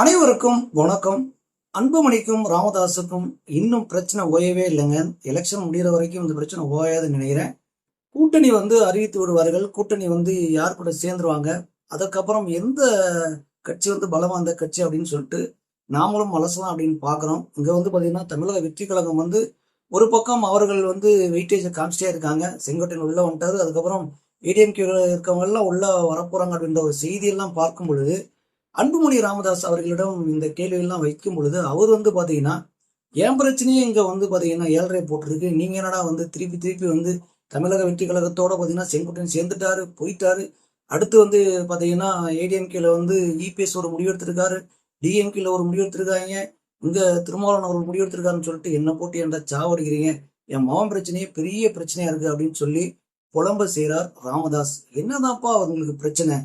அனைவருக்கும் வணக்கம். அன்புமணிக்கும் ராமதாஸுக்கும் இன்னும் பிரச்சனை ஓயவே இல்லைங்க. எலெக்ஷன் முடிகிற வரைக்கும் இந்த பிரச்சனை ஓயாதுன்னு நினைக்கிறேன். கூட்டணி வந்து அறிவித்து விடுவார்கள். கூட்டணி வந்து யார் கூட சேர்ந்துருவாங்க? அதுக்கப்புறம் எந்த கட்சி வந்து பலமாக அந்த கட்சி அப்படின்னு சொல்லிட்டு நாமளும் அலசலாம் அப்படின்னு பார்க்குறோம். இங்கே வந்து பார்த்தீங்கன்னா தமிழக வெற்றி கழகம் வந்து ஒரு பக்கம் அவர்கள் வந்து வெயிட்டேஜை காமிச்சிட்டே இருக்காங்க. செங்கோட்டையன் உள்ளே வந்துட்டாரு. அதுக்கப்புறம் ஏடிஎம்கே இருக்கவங்கெல்லாம் உள்ளே வரப்போகிறாங்க அப்படின்ற ஒரு செய்தியெல்லாம் பார்க்கும் பொழுது அன்புமணி ராமதாஸ் அவர்களிடம் இந்த கேள்வியெல்லாம் வைக்கும் பொழுது அவர் வந்து பார்த்தீங்கன்னா என் பிரச்சனையே இங்கே வந்து பார்த்தீங்கன்னா ஏழரை போட்டிருக்கு. நீங்க என்னடா வந்து திருப்பி திருப்பி வந்து தமிழக வெற்றி கழகத்தோட பார்த்தீங்கன்னா செங்குட்டன் சேர்ந்துட்டாரு போயிட்டாரு. அடுத்து வந்து பார்த்தீங்கன்னா ஏடிஎம்கேல வந்து இபிஎஸ் ஒரு முடிவு எடுத்திருக்காரு. டிஎம்கேல ஒரு முடிவு எடுத்திருக்காங்க. இங்க திருமாவளவன் ஒரு முடிவு எடுத்திருக்காருன்னு சொல்லிட்டு என்ன போட்டு என்ன சாவடிக்கிறீங்க? என் மாவன் பிரச்சனையே பெரிய பிரச்சனையா இருக்கு அப்படின்னு சொல்லி புலம்ப செய்கிறார் ராமதாஸ். என்னதான்ப்பா அவங்களுக்கு பிரச்சனை?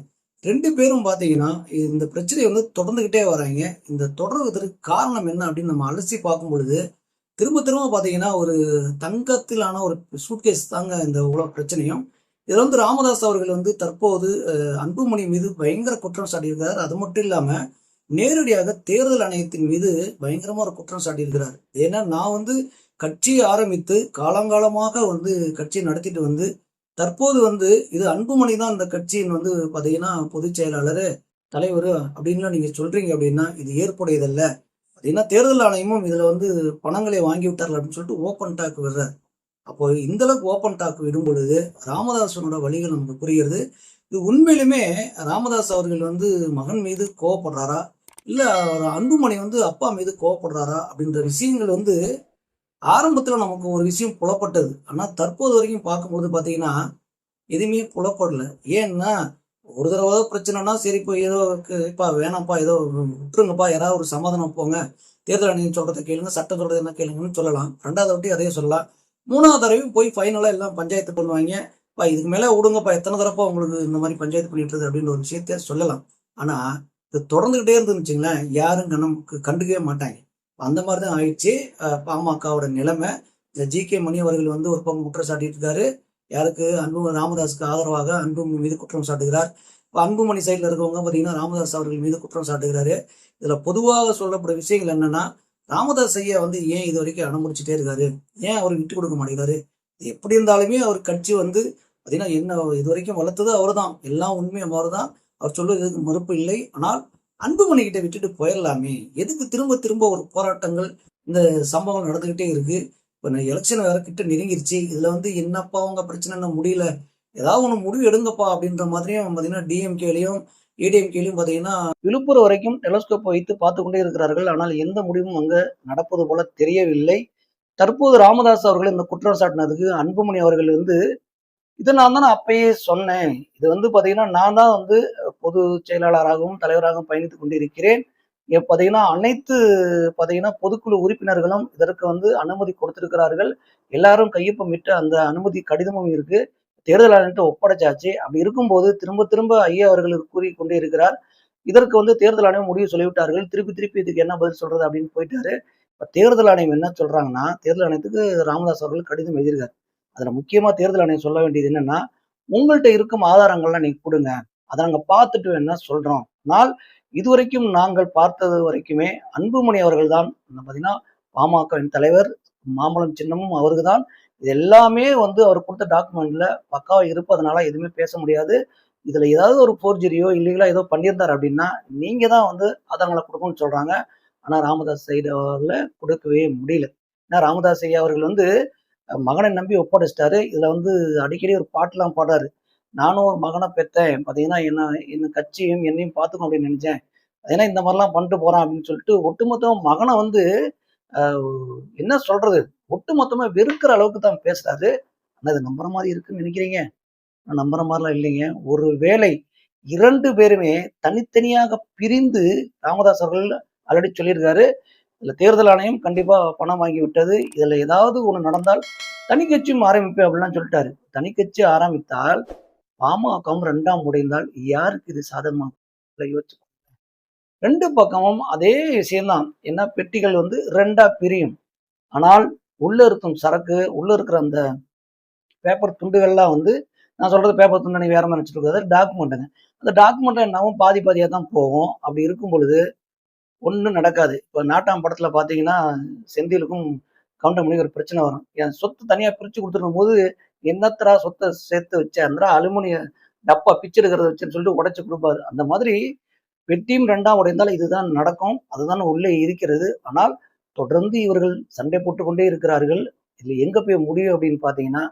ரெண்டு பேரும் பார்த்தீங்கன்னா இந்த பிரச்சனையை வந்து தொடர்ந்துகிட்டே வராங்க. இந்த தொடர்வதற்கு காரணம் என்ன அப்படின்னு நம்ம அலசி பார்க்கும் பொழுது திரும்ப திரும்ப பார்த்தீங்கன்னா ஒரு தங்கத்திலான ஒரு சூட்கேஸ் தாங்க இந்த உலக பிரச்சனையும். இதில் வந்து ராமதாஸ் அவர்கள் வந்து தற்போது அன்புமணி மீது பயங்கர குற்றம் சாட்டியிருக்கிறார் அது மட்டும் இல்லாமல் நேரடியாக தேர்தல் ஆணையத்தின் மீது பயங்கரமாக ஒரு குற்றம் சாட்டியிருக்கிறார். ஏன்னா நான் வந்து கட்சி ஆரம்பித்து காலங்காலமாக வந்து கட்சியை நடத்திட்டு வந்து தற்போது வந்து இது அன்புமணி தான் இந்த கட்சியின் வந்து பாத்தீங்கன்னா பொதுச் செயலாளர் தலைவர் அப்படின்லாம் நீங்க சொல்றீங்க அப்படின்னா இது ஏற்புடையதல்ல. பாத்தீங்கன்னா தேர்தல் ஆணையமும் இதுல வந்து பணங்களை வாங்கி விட்டார்கள் அப்படின்னு சொல்லிட்டு ஓப்பன் டாக் விடுறார். அப்போ இந்த அளவுக்கு ஓப்பன் டாக் விடும் பொழுது ராமதாசனோட வழிகள் நமக்கு புரிகிறது. இது உண்மையிலுமே ராமதாஸ் அவர்கள் வந்து மகன் மீது கோவப்படுறாரா? இல்ல அவர் அன்புமணி வந்து அப்பா மீது கோவப்படுறாரா? அப்படின்ற விஷயங்கள் வந்து ஆரம்பத்துல நமக்கு ஒரு விஷயம் புலப்பட்டது. ஆனா தற்போது வரைக்கும் பார்க்கும்பொழுது பாத்தீங்கன்னா எதுவுமே புலப்படல. ஏன்னா ஒரு தடவை பிரச்சனைனா சரி இப்போ ஏதோ இப்போ வேணாம்ப்பா ஏதோ விட்டுருங்கப்பா யாராவது ஒரு சமாதானம் போங்க. தேர்தல் ஆணையம் சொல்றதை கேளுங்க சட்டம் சொல்றது என்ன கேளுங்கன்னு சொல்லலாம். ரெண்டாவது வாட்டி அதையே சொல்லலாம். மூணாவது தடவையும் போய் ஃபைனலா எல்லாம் பஞ்சாயத்து பண்ணுவாங்க. இப்போ இதுக்கு மேலே விடுங்கப்பா எத்தனை தடவை உங்களுக்கு இந்த மாதிரி பஞ்சாயத்து பண்ணிட்டு அப்படின்ற ஒரு விஷயத்த சொல்லலாம். ஆனால் இது தொடர்ந்துகிட்டே இருந்துச்சுங்களேன் யாரும் நமக்கு கண்டுக்கவே மாட்டாங்க. அந்த மாதிரி தான் ஆயிடுச்சு பாமகவோட நிலைமை. இந்த ஜி கே மணி அவர்கள் வந்து ஒரு பக்கம் குற்றம் சாட்டிட்டு இருக்காரு. யாருக்கு? அன்பு ராமதாஸுக்கு ஆதரவாக அன்புமணி மீது குற்றம் சாட்டுகிறார். இப்போ அன்புமணி சைடில் இருக்கவங்க பார்த்தீங்கன்னா ராமதாஸ் அவர்கள் மீது குற்றம் சாட்டுகிறாரு. இதில் பொதுவாக சொல்லப்படும் விஷயங்கள் என்னன்னா ராமதாஸ் ஐயா வந்து ஏன் இது வரைக்கும் அனுமதிச்சுட்டே இருக்காரு? ஏன் அவர் விட்டு கொடுக்க மாட்டேங்கிறாரு? எப்படி இருந்தாலுமே அவர் கட்சி வந்து பார்த்தீங்கன்னா என்ன இது வரைக்கும் வளர்த்தது அவர் தான் எல்லாம் உண்மையும் அவர் தான் அவர் சொல்வதற்கு மறுப்பு இல்லை. ஆனால் அன்புமணி கிட்ட விட்டுட்டு போயிடலாமே. எதுக்கு திரும்ப திரும்ப ஒரு போராட்டங்கள் இந்த சம்பவம் நடந்துகிட்டே இருக்கு? இப்போ எலெக்ஷன் வேற கிட்ட நெருங்கிருச்சு. இதுல வந்து என்னப்பா அவங்க பிரச்சனை முடியல. ஏதாவது ஒன்று முடிவு எடுங்கப்பா அப்படின்ற மாதிரியும் பார்த்தீங்கன்னா டிஎம்கேலையும் ஏடிஎம்கேலையும் பார்த்தீங்கன்னா விழுப்புரம் வரைக்கும் டெலஸ்கோப் வைத்து பார்த்து கொண்டே இருக்கிறார்கள். ஆனால் எந்த முடிவும் அங்கே நடப்பது போல தெரியவில்லை. தற்போது ராமதாஸ் அவர்கள் இந்த குற்றம் சாட்டினதுக்கு அன்புமணி அவர்கள் வந்து இதை நான் தான் அப்பயே சொன்னேன். இது வந்து பாத்தீங்கன்னா நான் தான் வந்து பொது செயலாளராகவும் தலைவராகவும் பயணித்துக் கொண்டிருக்கிறேன். இங்க பாத்தீங்கன்னா அனைத்து பாத்தீங்கன்னா பொதுக்குழு உறுப்பினர்களும் இதற்கு வந்து அனுமதி கொடுத்திருக்கிறார்கள். எல்லாரும் கையொப்பமிட்டு அந்த அனுமதி கடிதமும் இருக்கு. தேர்தல் ஆணையத்தை ஒப்படைச்சாச்சு. அப்படி இருக்கும்போது திரும்ப திரும்ப ஐயா அவர்கள் கூறி கொண்டே இருக்கிறார். இதற்கு வந்து தேர்தல் ஆணையம் முடிவு சொல்லிவிட்டார்கள். திருப்பி திருப்பி இதுக்கு என்ன பதில் சொல்றது அப்படின்னு போயிட்டாரு. இப்ப தேர்தல் ஆணையம் என்ன சொல்றாங்கன்னா தேர்தல் ஆணையத்துக்கு ராமதாஸ் அவர்கள் கடிதம் எழுதியிருக்காரு. அதில் முக்கியமாக தேர்தல் ஆணையம் சொல்ல வேண்டியது என்னன்னா உங்கள்கிட்ட இருக்கும் ஆதாரங்கள்லாம் நீங்கள் கொடுங்க. அதை நாங்கள் பார்த்துட்டு வேணா சொல்கிறோம் ஆனால் இதுவரைக்கும் நாங்கள் பார்த்தது வரைக்குமே அன்புமணி அவர்கள் தான் பார்த்தீங்கன்னா பாமகவின் தலைவர் மாம்பழம் சின்னமும் அவருக்கு தான் இது எல்லாமே வந்து அவர் கொடுத்த டாக்குமெண்ட்ல பக்காவாக இருப்பதனால எதுவுமே பேச முடியாது. இதுல ஏதாவது ஒரு போர்ஜரியோ இல்லீகலா ஏதோ பண்ணியிருந்தார் அப்படின்னா நீங்க தான் வந்து ஆதாரங்களை கொடுக்கணும்னு சொல்றாங்க. ஆனா ராமதாஸ் சைடுல கொடுக்கவே முடியல. ஏன்னா ராமதாஸ் ஐயா அவர்கள் வந்து மகனை நம்பி ஒப்படைச்சிட்டாரு. இதுல வந்து அடிக்கடி ஒரு பாட்டுலாம் பாடுறாரு. நானும் ஒரு மகனை பெற்றேன். பாத்தீங்கன்னா என்ன என்ன கட்சியும் என்னையும் பார்த்துக்கணும் அப்படின்னு நினைச்சேன். ஏன்னா இந்த மாதிரிலாம் பண்ணிட்டு போறான் அப்படின்னு சொல்லிட்டு ஒட்டுமொத்தம் மகனை வந்து ஆஹ், என்ன சொல்றது? ஒட்டுமொத்தமா வெறுக்கிற அளவுக்கு தான் பேசுறாரு. ஆனா இது நம்புற மாதிரி இருக்குன்னு நினைக்கிறீங்க? நான் நம்புற மாதிரிலாம் இல்லைங்க. ஒரு வேளை இரண்டு பேருமே தனித்தனியாக பிரிந்து ராமதாஸ் அவர்கள் ஆல்ரெடி சொல்லியிருக்காரு. இதில் தேர்தல் ஆணையம் கண்டிப்பாக பணம் வாங்கி விட்டது. இதில் ஏதாவது ஒன்று நடந்தால் தனிக்கட்சியும் ஆரம்பிப்பேன் அப்படிலாம் சொல்லிட்டாரு. தனி கட்சி ஆரம்பித்தால் பாமகவும் ரெண்டாம் உடைந்தால் யாருக்கு இது சாதகமாக யோசிச்சு ரெண்டு பக்கமும் அதே விஷயம்தான். ஏன்னா பெட்டிகள் வந்து ரெண்டா பிரியும். ஆனால் உள்ள இருக்கும் சரக்கு உள்ள இருக்கிற அந்த பேப்பர் துண்டுகள்லாம் வந்து நான் சொல்றது பேப்பர் துண்டு நீ வேற நினைச்சிட்டு இருக்காது டாக்குமெண்ட்டுங்க அந்த டாக்குமெண்ட் என்னவும் பாதி பாதியாக தான் போகும். அப்படி இருக்கும் பொழுது ஒன்றும் நடக்காது. இப்போ நாட்டாம் படத்தில் பார்த்தீங்கன்னா, செந்திலுக்கும் கவுண்டமணிக்கும் ஒரு பிரச்சனை வரும். என் சொத்து தனியாக பிரித்து கொடுத்துருக்கும் போது என்னத்தரா சொத்தை சேர்த்து வச்சாருந்தா அலுமினிய டப்பா பிச்சு எடுக்கிறத வச்சுன்னு சொல்லிட்டு உடைச்சு கொடுப்பாரு அந்த மாதிரி வெட்டியும் ரெண்டாம் உடைந்தால் இதுதான் நடக்கும். அதுதான் உள்ளே இருக்கிறது. ஆனால் தொடர்ந்து இவர்கள் சண்டை போட்டுக்கொண்டே இருக்கிறார்கள். இதில் எங்கே போய் முடியும் அப்படின்னு பார்த்தீங்கன்னா,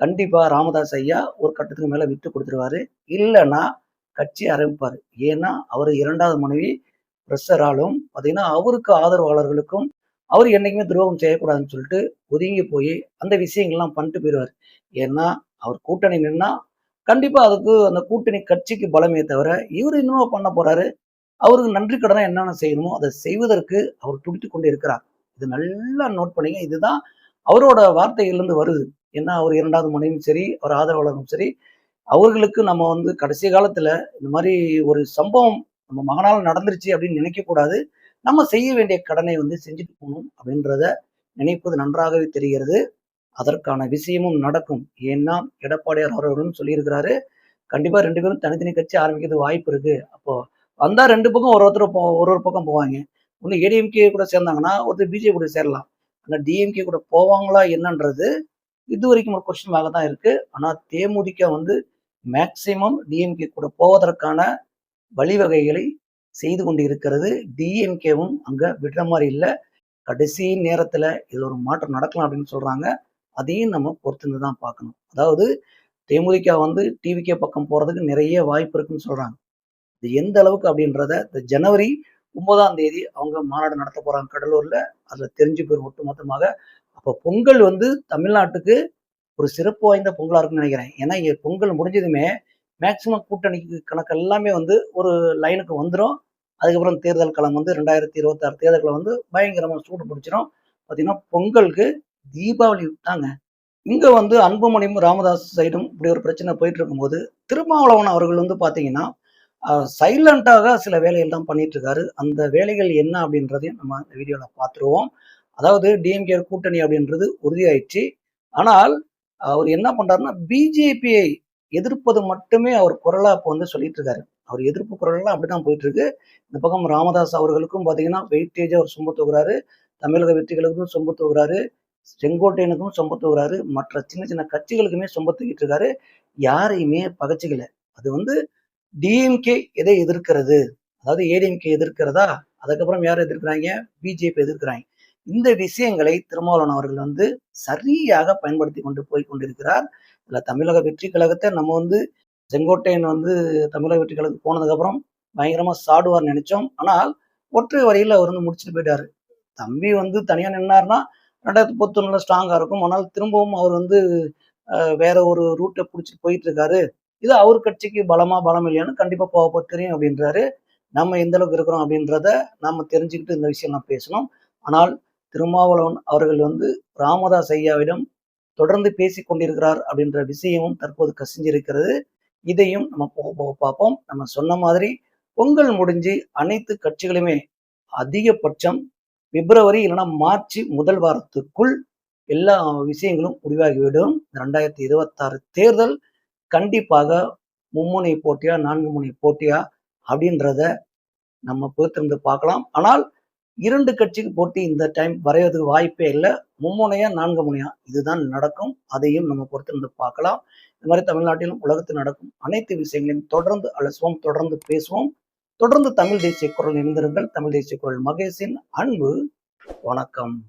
கண்டிப்பாக ராமதாஸ் ஐயா ஒரு கட்டத்துக்கு மேலே விட்டு கொடுத்துருவாரு இல்லைன்னா கட்சி ஆரம்பிப்பார் ஏன்னா, அவர் இரண்டாவது மனைவி பிரஷராலும் பார்த்தீங்கன்னா, அவருக்கு ஆதரவாளர்களுக்கும் அவர் என்னைக்குமே துரோகம் செய்யக்கூடாதுன்னு சொல்லிட்டு ஒதுங்கி போய் அந்த விஷயங்கள்லாம் பண்ணிட்டு போயிடுவார் ஏன்னா, அவர் கூட்டணி நின்னா, கண்டிப்பாக அதுக்கு அந்த கூட்டணி கட்சிக்கு பலமே தவிர, இவர் என்னமோ பண்ண போறாரு. அவருக்கு நன்றி கடனை என்னென்ன செய்யணுமோ, அதை செய்வதற்கு அவர் துடித்து கொண்டு இருக்கிறார். இது நல்லா நோட் பண்ணிங்க இதுதான் அவரோட வார்த்தைகள்லேருந்து வருது. ஏன்னா, அவர் இரண்டாவது மனைவியும் சரி, அவர் ஆதரவாளரும் சரி, அவர்களுக்கு நம்ம வந்து கடைசி காலத்தில் இந்த மாதிரி ஒரு சம்பவம் நம்ம மகனால நடந்துருச்சு அப்படின்னு நினைக்கக்கூடாது. நம்ம செய்ய வேண்டிய கடனை வந்து செஞ்சுட்டு போகணும் அப்படின்றத நினைப்பது நன்றாகவே தெரிகிறது. அதற்கான விஷயமும் நடக்கும். ஏன்னா, எடப்பாடியார் அவர்களும் சொல்லியிருக்கிறாரு. கண்டிப்பா ரெண்டு பேரும் தனித்தனி கட்சி ஆரம்பிக்கிறது வாய்ப்பு இருக்கு. அப்போ வந்தா ரெண்டு பக்கம் ஒரு ஒருத்தர் போ ஒரு ஒரு பக்கம் போவாங்க ஒன்று ஏடிஎம்கே கூட சேர்ந்தாங்கன்னா, ஒருத்தர் பிஜேபி கூட சேரலாம். ஆனால் டிஎம்கே கூட போவாங்களா என்னன்றது இது வரைக்கும் ஒரு கொஸ்டின் தான் இருக்கு. ஆனால் தேமுதிக வந்து மேக்சிமம் டிஎம்கே கூட போவதற்கான வழிவகைகளை செய்து கொண்டு இருக்கிறது. டிஎம்கேவும் அங்க விடுற மாதிரி இல்லை கடைசி நேரத்துல இதுல ஒரு மாற்றம் நடக்கலாம் அப்படின்னு சொல்றாங்க. அதையும் நம்ம பொறுத்திருந்து தான் பார்க்கணும். அதாவது தேமுதிக வந்து டிவிகே பக்கம் போறதுக்கு நிறைய வாய்ப்பு இருக்குன்னு சொல்றாங்க. இது எந்த அளவுக்கு அப்படின்றத இந்த ஜனவரி ஒன்பதாம் தேதி அவங்க மாநாடு நடத்த போறாங்க கடலூர்ல. அதுல தெரிஞ்சு போயிடும் ஒட்டுமொத்தமாக. அப்போ பொங்கல் வந்து தமிழ்நாட்டுக்கு ஒரு சிறப்பு வாய்ந்த பொங்கலா இருக்கும்னு நினைக்கிறேன். ஏன்னா, பொங்கல் முடிஞ்சதுமே மேக்சிமம் கூட்டணிக்கு கணக்கு எல்லாமே வந்து ஒரு லைனுக்கு வந்துடும் அதுக்கப்புறம் தேர்தல் களம் வந்து ரெண்டாயிரத்தி இருபத்தாறு தேர்தல்களை வந்து பயங்கரமாக சூடு பிடிச்சிரும். பார்த்தீங்கன்னா, பொங்கலுக்கு தீபாவளி விட்டாங்க. இங்கே வந்து அன்புமணியும், ராமதாஸ் சைடும் இப்படி ஒரு பிரச்சனை போயிட்டு இருக்கும்போது, திருமாவளவன் அவர்கள் வந்து பார்த்தீங்கன்னா, சைலண்டாக சில வேலைகள் தான் பண்ணிட்டு இருக்காரு. அந்த வேலைகள் என்ன அப்படின்றதையும் நம்ம இந்த வீடியோவில் பார்த்துருவோம். அதாவது டிஎம்கே கூட்டணி அப்படின்றது உறுதியாயிடுச்சு. ஆனால் அவர் என்ன பண்ணுறாருன்னா பிஜேபியை எதிர்ப்பது மட்டுமே அவர் குரலா இப்போ வந்து சொல்லிட்டு இருக்காரு. அவர் எதிர்ப்பு குரல்லாம் அப்படிதான் போயிட்டு இருக்கு. இந்த பக்கம் ராமதாஸ் அவர்களுக்கும் பாத்தீங்கன்னா வெயிட்டேஜ் அவர் சொம்பு தூக்குறாரு. தமிழக வெற்றிகளுக்கும் சொம்பு தூக்குறாரு. செங்கோட்டையனுக்கும் சொம்பு தூக்குறாரு. மற்ற சின்ன சின்ன கட்சிகளுக்குமே சொம்பு தூக்கிட்டு இருக்காரு. யாரையுமே பகச்சிக்கல அது வந்து டிஎம்கே எதை எதிர்க்கிறது? அதாவது ஏடிஎம்கே எதிர்க்கிறதா? அதுக்கப்புறம் யார் எதிர்க்கிறாய்ங்க? பிஜேபி எதிர்க்கிறாய்ங்க. இந்த விஷயங்களை திருமாவளவன் அவர்கள் வந்து சரியாக பயன்படுத்தி கொண்டு போய் கொண்டிருக்கிறார். அதில் தமிழக வெற்றி கழகத்தை நம்ம வந்து செங்கோட்டையன் வந்து தமிழக வெற்றி கழகத்துக்கு போனதுக்கப்புறம் பயங்கரமாக சாடுவார் நினைச்சோம் ஆனால் ஒற்றை வரையில் அவர் வந்து முடிச்சுட்டு போயிட்டாரு. தம்பி வந்து தனியாக நின்னார்னா ரெண்டாயிரத்தி பத்தொன்னுல ஸ்ட்ராங்காக இருக்கும். ஆனால் திரும்பவும் அவர் வந்து வேற ஒரு ரூட்டை பிடிச்சி போயிட்டு இருக்காரு. இது அவர் கட்சிக்கு பலமா, பலம் இல்லையான்னு கண்டிப்பாக போக போக தெரியும் அப்படின்றாரு. நம்ம எந்த அளவுக்கு இருக்கிறோம் அப்படின்றத நாம தெரிஞ்சுக்கிட்டு இந்த விஷயம் நான் பேசணும். ஆனால் திருமாவளவன் அவர்கள் வந்து ராமதாஸ் ஐயாவிடம் தொடர்ந்து பேசி கொண்டிருக்கிறார் அப்படின்ற விஷயமும் தற்போது கசிஞ்சிருக்கிறது. இதையும் நம்ம போக போக பார்ப்போம். நம்ம சொன்ன மாதிரி பொங்கல் முடிஞ்சு அனைத்து கட்சிகளுமே அதிகபட்சம் பிப்ரவரி இல்லைன்னா மார்ச் முதல் வாரத்துக்குள் எல்லா விஷயங்களும் முடிவாகிவிடும். 2026 தேர்தல் கண்டிப்பாக மும்முனை போட்டியா, நான்கு முனை போட்டியா அப்படின்றத நம்ம பொறுத்திருந்து பார்க்கலாம். ஆனால் இரண்டு கட்சிக்கு போட்டி இந்த டைம் வரையறதுக்கு வாய்ப்பே இல்ல. மும்முனையா, நான்கு முனையா இதுதான் நடக்கும். அதையும் நம்ம பொறுத்திருந்து பார்க்கலாம். இந்த மாதிரி தமிழ்நாட்டிலும், உலகத்தில் நடக்கும் அனைத்து விஷயங்களையும் தொடர்ந்து அலசுவோம், தொடர்ந்து பேசுவோம். தொடர்ந்து தமிழ் தேசிய குரல் இணைந்திருங்கள். தமிழ் தேசிய குரல் மகேஷின் அன்பு வணக்கம்.